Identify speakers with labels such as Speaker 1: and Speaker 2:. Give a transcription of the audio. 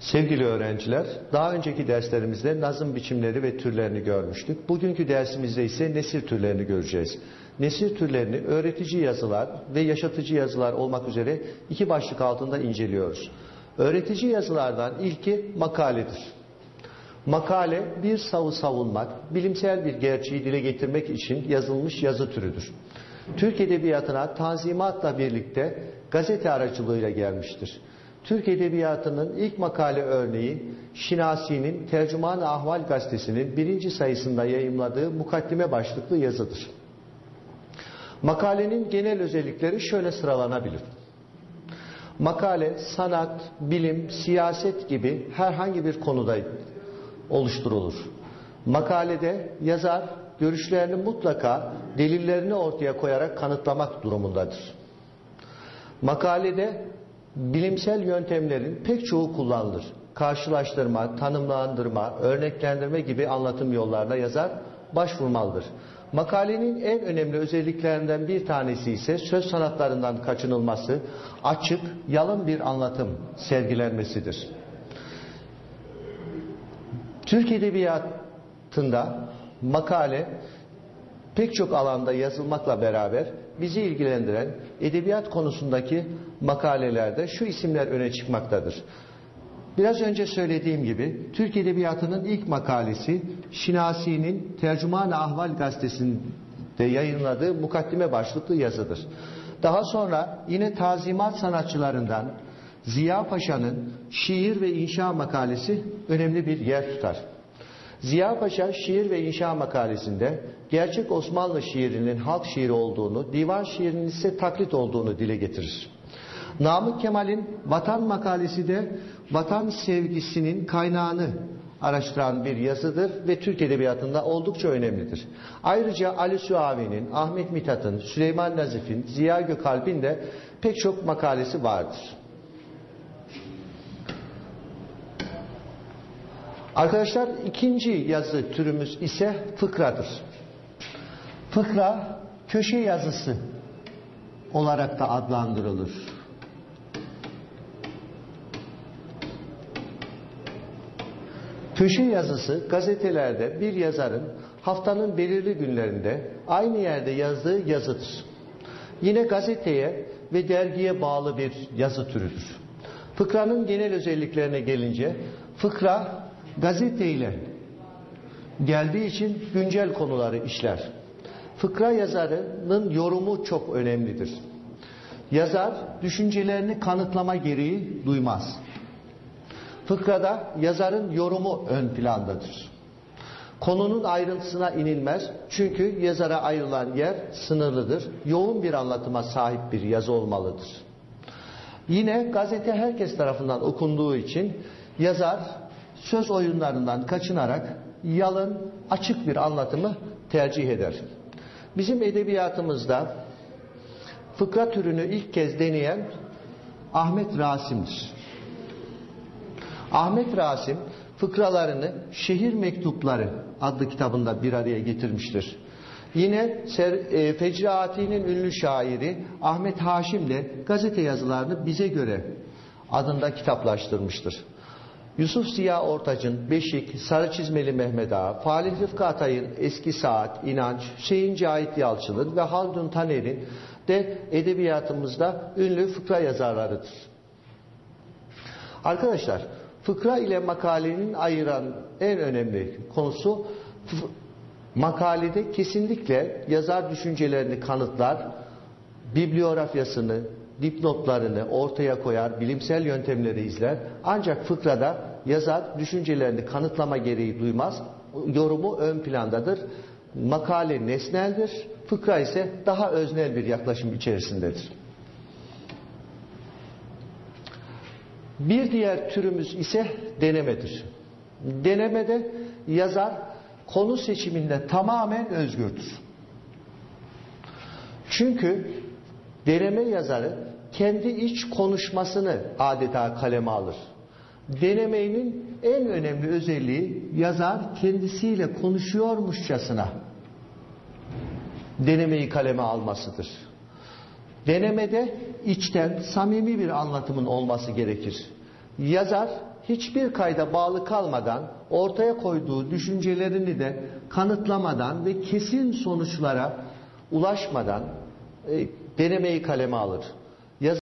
Speaker 1: Sevgili öğrenciler, daha önceki derslerimizde nazım biçimleri ve türlerini görmüştük. Bugünkü dersimizde ise nesir türlerini göreceğiz. Nesir türlerini öğretici yazılar ve yaşatıcı yazılar olmak üzere iki başlık altında inceliyoruz. Öğretici yazılardan ilki makaledir. Makale bir savı savunmak, bilimsel bir gerçeği dile getirmek için yazılmış yazı türüdür. Türk Edebiyatı'na tanzimatla birlikte gazete aracılığıyla gelmiştir. Türk Edebiyatı'nın ilk makale örneği Şinasi'nin Tercüman-ı Ahval gazetesinin birinci sayısında yayımladığı mukaddime başlıklı yazıdır. Makalenin genel özellikleri şöyle sıralanabilir. Makale, sanat, bilim, siyaset gibi herhangi bir konuda oluşturulur. Makalede yazar görüşlerini mutlaka delillerini ortaya koyarak kanıtlamak durumundadır. Makalede bilimsel yöntemlerin pek çoğu kullanılır. Karşılaştırma, tanımlandırma, örneklendirme gibi anlatım yollarına yazar başvurmalıdır. Makalenin en önemli özelliklerinden bir tanesi ise söz sanatlarından kaçınılması, açık, yalın bir anlatım sergilenmesidir. Türk Edebiyatı'nda makale pek çok alanda yazılmakla beraber bizi ilgilendiren edebiyat konusundaki makalelerde şu isimler öne çıkmaktadır. Biraz önce söylediğim gibi Türk Edebiyatı'nın ilk makalesi Şinasi'nin Tercüman-ı Ahval gazetesinde yayınladığı mukaddime başlıklı yazıdır. Daha sonra yine tazimat sanatçılarından Ziya Paşa'nın şiir ve inşa makalesi önemli bir yer tutar. Ziya Paşa şiir ve inşa makalesinde gerçek Osmanlı şiirinin halk şiiri olduğunu, divan şiirinin ise taklit olduğunu dile getirir. Namık Kemal'in vatan makalesi de vatan sevgisinin kaynağını araştıran bir yazıdır ve Türk Edebiyatı'nda oldukça önemlidir. Ayrıca Ali Suavi'nin, Ahmet Mithat'ın, Süleyman Nazif'in, Ziya Gökalp'in de pek çok makalesi vardır. Arkadaşlar ikinci yazı türümüz ise fıkradır. Fıkra köşe yazısı olarak da adlandırılır. Köşe yazısı gazetelerde bir yazarın haftanın belirli günlerinde aynı yerde yazdığı yazıdır. Yine gazeteye ve dergiye bağlı bir yazı türüdür. Fıkranın genel özelliklerine gelince fıkra gazeteyle geldiği için güncel konuları işler. Fıkra yazarının yorumu çok önemlidir. Yazar düşüncelerini kanıtlama gereği duymaz. Fıkrada yazarın yorumu ön plandadır. Konunun ayrıntısına inilmez çünkü yazara ayrılan yer sınırlıdır. Yoğun bir anlatıma sahip bir yazı olmalıdır. Yine gazete herkes tarafından okunduğu için yazar söz oyunlarından kaçınarak yalın, açık bir anlatımı tercih eder. Bizim edebiyatımızda fıkra türünü ilk kez deneyen Ahmet Rasim'dir. Ahmet Rasim fıkralarını Şehir Mektupları adlı kitabında bir araya getirmiştir. Yine e, Fecri Ati'nin ünlü şairi Ahmet Haşim de gazete yazılarını bize göre adında kitaplaştırmıştır. Yusuf Ziya Ortaç'ın Beşik, Sarı Çizmeli Mehmet Ağa, Falih Rıfkı Atay'ın Eski Saat, İnanç, Hüseyin Cahit Yalçın'ın ve Haldun Taner'in de edebiyatımızda ünlü fıkra yazarlarıdır. Arkadaşlar, fıkra ile makalenin ayıran en önemli konusu makalede kesinlikle yazar düşüncelerini kanıtlar, bibliografyasını, dipnotlarını ortaya koyar, bilimsel yöntemleri izler. Ancak fıkrada yazar düşüncelerini kanıtlama gereği duymaz. Yorumu ön plandadır. Makale nesneldir. Fıkra ise daha öznel bir yaklaşım içerisindedir. Bir diğer türümüz ise denemedir. Denemede yazar konu seçiminde tamamen özgürdür. Çünkü deneme yazarı kendi iç konuşmasını adeta kaleme alır. Denemenin en önemli özelliği yazar kendisiyle konuşuyormuşçasına denemeyi kaleme almasıdır. Denemede içten, samimi bir anlatımın olması gerekir. Yazar hiçbir kayda bağlı kalmadan ortaya koyduğu düşüncelerini de kanıtlamadan ve kesin sonuçlara ulaşmadan e, denemeyi kaleme alır. Yazı